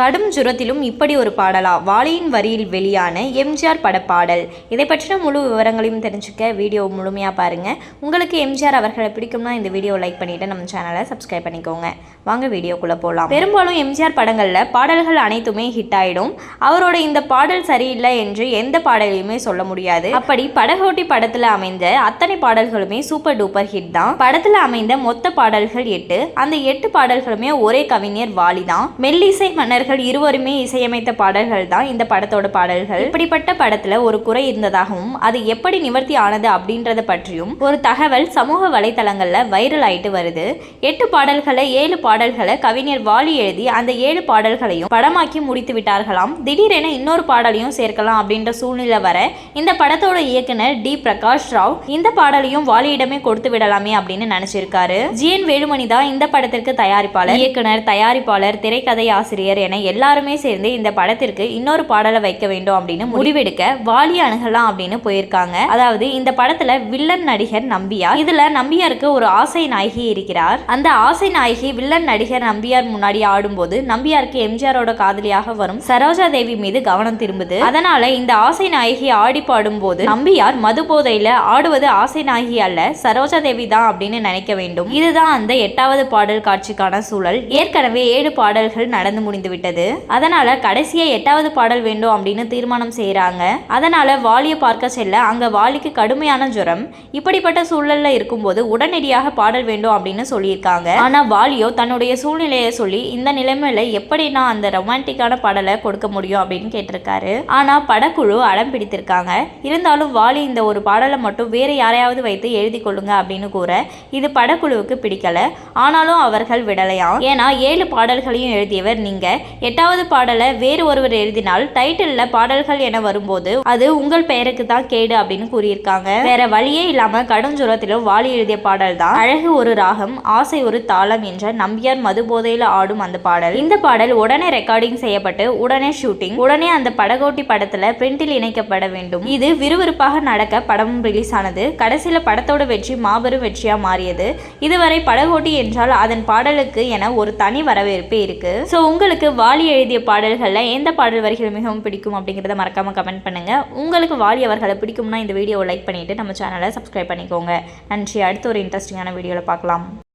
கடும் ஜுரத்திலும் இப்படி ஒரு பாடலா? வாலியின் வரியில் வெளியான எம்ஜிஆர் படப்பாடல். இதை பற்றின முழு விவரங்களையும் தெரிஞ்சுக்க வீடியோ முழுமையாக பாருங்கள் உங்களுக்கு எம்ஜிஆர் அவர்களை பிடிக்கும்னா இந்த வீடியோ லைக் பண்ணிவிட்டு நம்ம சேனலை சப்ஸ்கிரைப் பண்ணிக்கோங்க. வாங்க வீடியோக்குள்ளே போகலாம் பெரும்பாலும் எம்ஜிஆர் படங்களில் பாடல்கள் அனைத்துமே ஹிட் ஆகிடும் அவரோட இந்த பாடல் சரியில்லை என்று எந்த பாடலையுமே சொல்ல முடியாது. அப்படி படகோட்டி படத்தில் அமைந்த அத்தனை பாடல்களுமே சூப்பர் டூப்பர் ஹிட் தான். படத்தில் அமைந்த மொத்த பாடல்கள் எட்டு. அந்த எட்டு பாடல்களுமே ஒரே கவிஞர் வாலி தான். மெல்லிசை மன்னர்கள் இருவருமே இசையமைத்த பாடல்கள் தான் இந்த படத்தோட பாடல்கள். இப்படிப்பட்ட படத்துல ஒரு குறை இருந்ததாகவும் அது எப்படி நிவர்த்தி ஆனது அப்படின்றத பற்றியும் ஒரு தகவல் சமூக வலைதளங்கள்ல வைரல் ஆயிட்டு வருது. எட்டு பாடல்களை ஏழு பாடல்களை கவிஞர் வாலி எழுதி அந்த ஏழு பாடல்களையும் படமாக்கி முடித்து விட்டார்களாம். திடீரென இன்னொரு பாடலையும் சேர்க்கலாம் அப்படின்ற சூழ்நிலை வர இந்த படத்தோட இயக்குனர் டி. பிரகாஷ் ராவ் இந்த பாடலையும் வாலியிடமே கொடுத்து விடலாமே அப்படின்னு நினைச்சிருக்காரு. ஜி. என். வேலுமணி தான் இந்த படத்திற்கு தயாரிப்பாளர். இயக்குனர் தயாரிப்பாளர் திரைக்கதை ஆசிரியர் என எல்லாருமே சேர்ந்து இந்த படத்திற்கு இன்னொரு பாடலை வைக்க வேண்டும் அப்படின்னு முடிவெடுக்க வாலி அணுகலாம் அப்படின்னு போயிருக்காங்க. அதாவது இந்த படத்துல வில்லன் நடிகர் நம்பியார் இதுல நம்பியாருக்கு ஒரு ஆசை நாயகி இருக்கிறார். அந்த ஆசை நாயகி வில்லன் நடிகர் நம்பியார் முன்னாடி ஆடும்போது நம்பியாருக்கு எம்ஜிஆரோட காதலியாக வரும் சரோஜா தேவி மீது கவனம் திரும்புது. அதனால இந்த ஆசை நாயகி ஆடி பாடும்போது நம்பியார் மது போதையில ஆடுவது ஆசை நாயகி அல்ல சரோஜா தேவி தான் அப்படின்னு நினைக்க வேண்டும். இதுதான் அந்த எட்டாவது பாடல் காட்சிக்கான சூழல். ஏற்கனவே ஏழு பாடல்கள் நடந்து முடிந்து விட்டது அதனால கடைசியா எட்டாவது பாடல் வேண்டும் அப்படின்னு தீர்மானம் செய்யறாங்க அதனால வாலியை பார்க்க செல்ல அங்க வாலிக்கு கடுமையான ஜுரம். இப்படிப்பட்ட சூழல்ல இருக்கும்போது உடனடியாக பாடல் வேண்டும் அப்படின்னு சொல்லியிருக்காங்க. ஆனா வாலியோ தன்னுடைய சூழ்நிலையை சொல்லி இந்த நிலைமையில எப்படி நான் அந்த ரொமான்டிக்கான பாடலை கொடுக்க முடியும் அப்படின்னு கேட்டிருக்காரு. ஆனா படக்குழு அடம் பிடித்திருக்காங்க. இருந்தாலும் வாலி இந்த ஒரு பாடலை மட்டும் வேற யாரையாவது வைத்து எழுதி கொள்ளுங்க அப்படின்னு கூற இது படக்குழுவுக்கு பிடிக்கல. ஆனாலும் அவர்கள் விடலையாம். ஏன்னா ஏழு பாடல்களையும் எழுதியவர் நீங்க. எட்டாவது பாடலை வேறு ஒருவர் எழுதினால் டைட்டில்ல பாடல்கள் என வரும்போது அது உங்கள் பெயருக்கு தான் கேடு அப்படின்னு கூறியிருக்காங்க. வேற வழியே இல்லாம கடும் ஜுரத்திலும் வாலி எழுதிய பாடல் தான். அழகு ஒரு ராகம் ஆசை ஒரு தாளம் என்ற நம்பியார் மது போதையில் ஆடும் அந்த பாடல். இந்த பாடல் உடனே ரெக்கார்டிங் செய்யப்பட்டு உடனே ஷூட்டிங் உடனே அந்த படகோட்டி படத்துல பிரிண்டில் இணைக்கப்பட வேண்டும். இது விறுவிறுப்பாக நடக்க படமும் ரிலீஸ் ஆனது கடைசியில படத்தோட வெற்றி மாபெரும் வெற்றியா மாறியது. இதுவரை படகோட்டி என்றால் அதன் பாடலுக்கு என ஒரு தனி வரவேற்பு இருக்கு. ஸோ உங்களுக்கு வாலி எழுதிய பாடல்களில் எந்த பாடல் வரிகள் மிகவும் பிடிக்கும் அப்படிங்கிறத மறக்காமல் கமெண்ட் பண்ணுங்கள் உங்களுக்கு வாலி அவர்களை பிடிக்கும்னா இந்த வீடியோவை லைக் பண்ணிவிட்டு நம்ம சேனலை சப்ஸ்கிரைப் பண்ணிக்கோங்க. நன்றி. அடுத்த ஒரு இன்ட்ரெஸ்டிங்கான வீடியோவில் பார்க்கலாம்.